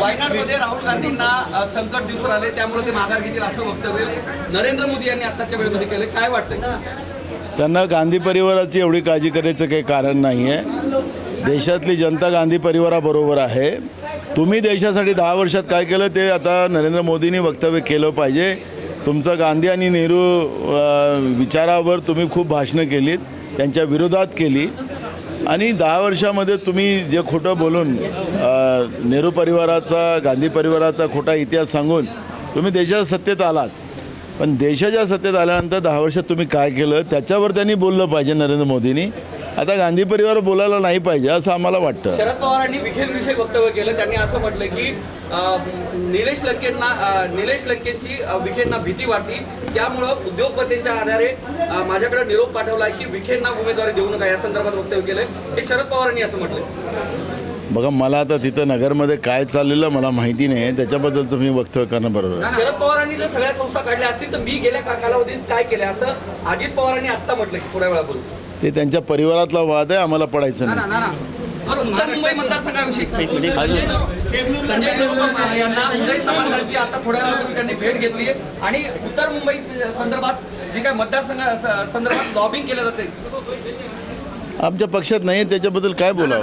वायनाडमध्ये राहुल गांधींना संकट दिसून आले त्यामुळे ते माघार घेतील असं वक्तव्य नरेंद्र मोदी यांनी आताच्या वेळेमध्ये केले. काय वाटतंय? त्यांना गांधी परिवाराची एवढी काळजी करायचं काही कारण नाही आहे देशातली जनता गांधी परिवाराबरोबर आहे. तुम्ही देशासाठी दहा वर्षात काय केलं ते आता नरेंद्र मोदींनी वक्तव्य केलं पाहिजे. तुमचं गांधी आणि नेहरू विचारावर तुम्ही खूप भाषणं केलीत त्यांच्या विरोधात केली आणि दहा वर्षामध्ये तुम्ही जे खोटं बोलून नेहरू परिवाराचा गांधी परिवाराचा खोटा इतिहास सांगून तुम्ही देशाच्या सत्तेत आलात. पण देशाच्या सत्तेत आल्यानंतर दहा वर्षात तुम्ही काय केलं? त्याच्यावर त्यांनी बोललं पाहिजे नरेंद्र मोदींनी. आता गांधी परिवार बोलायला नाही पाहिजे असं आम्हाला वाटतं. शरद पवारांनी विखेंविषयी वक्तव्य केलं. त्यांनी असं म्हटलं की निलेश लंकेंना निलेश लंकेंची विखेंना भीती वाटली. त्यामुळं उद्योगपतींच्या आधारे माझ्याकडे निरोप पाठवला की विखेंना उमेदवारी देऊ नका. या संदर्भात वक्तव्य केलं हे शरद पवारांनी असं म्हटलं बघा मला आता तिथं नगरमध्ये काय चाललेलं मला माहिती नाही त्याच्याबद्दलचं मी वक्तव्य करणं बरोबर आहे. शरद पवारांनी जर सगळ्या संस्था काढल्या असतील तर मी गेल्या कालावधीत काय केलं? असं अजित पवारांनी आत्ता म्हटलं की थोड्या वेळापूर्वी. ते त्यांच्या परिवाराला वाद आहे आम्हाला पडायचं नाही. बरं उत्तर मुंबई मतदारसंघाविषयी. संजय निरुपम संजय निरुपम यांना उदय समाजांची आता थोड्या वेळापूर्वी त्यांनी भेट घेतली आहे. आणि उत्तर मुंबई संदर्भात जी काय मतदारसंघ स- संदर्भात लॉबिंग केलं जाते. आमच्या पक्षात नाही त्याच्याबद्दल काय बोलावं?